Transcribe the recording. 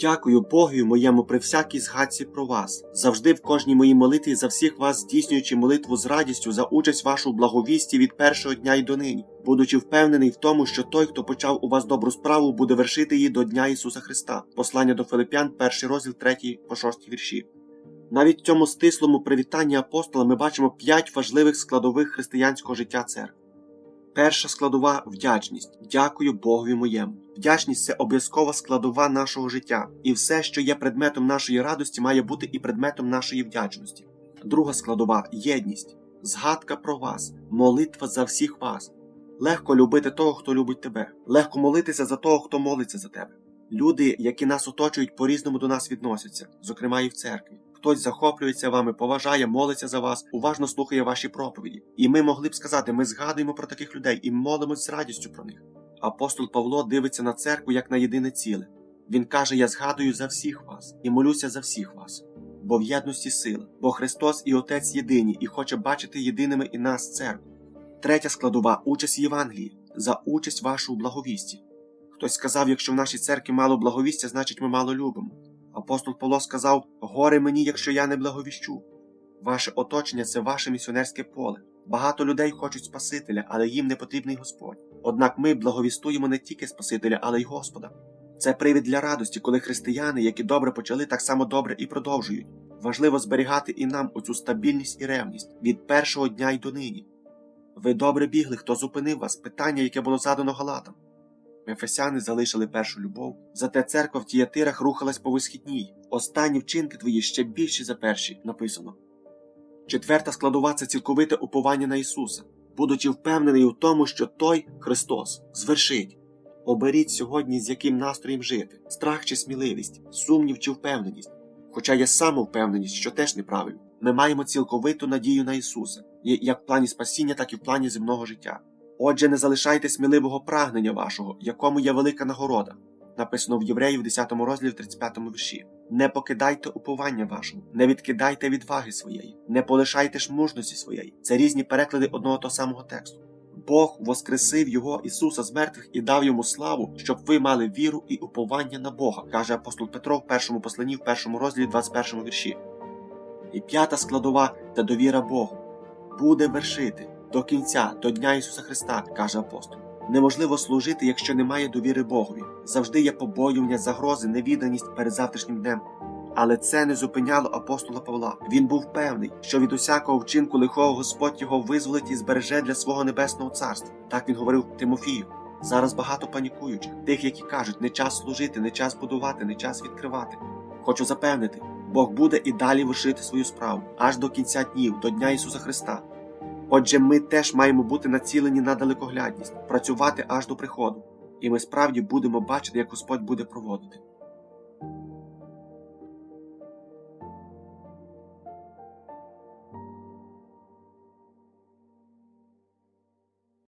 Дякую Богові моєму при всякій згадці про вас, завжди в кожній моїй молитві за всіх вас здійснюючи молитву з радістю за участь вашу в благовісті від першого дня й до нині, будучи впевнений в тому, що той, хто почав у вас добру справу, буде вершити її до Дня Ісуса Христа. Послання до Филип'ян, перший розділ, 3 по 6 вірші. Навіть в цьому стислому привітанні апостола ми бачимо п'ять важливих складових християнського життя церкви. Перша складова вдячність. Дякую Богові моєму. Вдячність це обов'язкова складова нашого життя, і все, що є предметом нашої радості, має бути і предметом нашої вдячності. Друга складова єдність, згадка про вас, молитва за всіх вас. Легко любити того, хто любить тебе, легко молитися за того, хто молиться за тебе. Люди, які нас оточують, по-різному до нас відносяться, зокрема і в церкві. Хтось захоплюється вами, поважає, молиться за вас, уважно слухає ваші проповіді. І ми могли б сказати, ми згадуємо про таких людей і молимось з радістю про них. Апостол Павло дивиться на церкву як на єдине ціле. Він каже: Я згадую за всіх вас і молюся за всіх вас. Бо в єдності сила, бо Христос і Отець єдині і хоче бачити єдиними і нас, церкву. Третя складова участь Євангелії за участь вашу у благовісті. Хтось сказав, якщо в нашій церкві мало благовістя, значить ми мало любимо. Апостол Павло сказав: Горе мені, якщо я не благовіщу. Ваше оточення це ваше місіонерське поле. Багато людей хочуть Спасителя, але їм не потрібний Господь. Однак ми благовістуємо не тільки Спасителя, але й Господа. Це привід для радості, коли християни, які добре почали, так само добре і продовжують. Важливо зберігати і нам оцю стабільність і ревність від першого дня й до нині. Ви добре бігли, хто зупинив вас, питання, яке було задано Галатам. Ефесяни залишили першу любов, зате церква в тіятирах рухалась по висхідній. Останні вчинки твої ще більші за перші, написано. Четверта складова це цілковите уповання на Ісуса, будучи впевнений у тому, що Той Христос звершить. Оберіть сьогодні, з яким настроєм жити, страх чи сміливість, сумнів чи впевненість. Хоча є самовпевненість, що теж неправильно. Ми маємо цілковиту надію на Ісуса, як в плані спасіння, так і в плані земного життя. Отже, не залишайте сміливого прагнення вашого, якому є велика нагорода, написано в Євреїв 10 розділі 35 вірші. Не покидайте уповання вашого, не відкидайте відваги своєї, не полишайте ж мужності своєї. Це різні переклади одного того самого тексту. Бог воскресив його Ісуса з мертвих і дав йому славу, щоб ви мали віру і уповання на Бога, каже апостол Петро в першому посланні, в першому розділі 21 вірші. І п'ята складова та довіра Богу буде вершити до кінця, до Дня Ісуса Христа, каже апостол. Неможливо служити, якщо немає довіри Богові. Завжди є побоювання, загрози, невіданість перед завтрашнім днем. Але це не зупиняло апостола Павла. Він був певний, що від усякого вчинку лихого Господь його визволить і збереже для свого небесного царства. Так він говорив Тимофію. Зараз багато панікуючих, тих, які кажуть, не час служити, не час будувати, не час відкривати. Хочу запевнити, Бог буде і далі вершити свою справу аж до кінця днів, до Дня Ісуса Христа. Отже, ми теж маємо бути націлені на далекоглядність, працювати аж до приходу, і ми справді будемо бачити, як Господь буде проводити.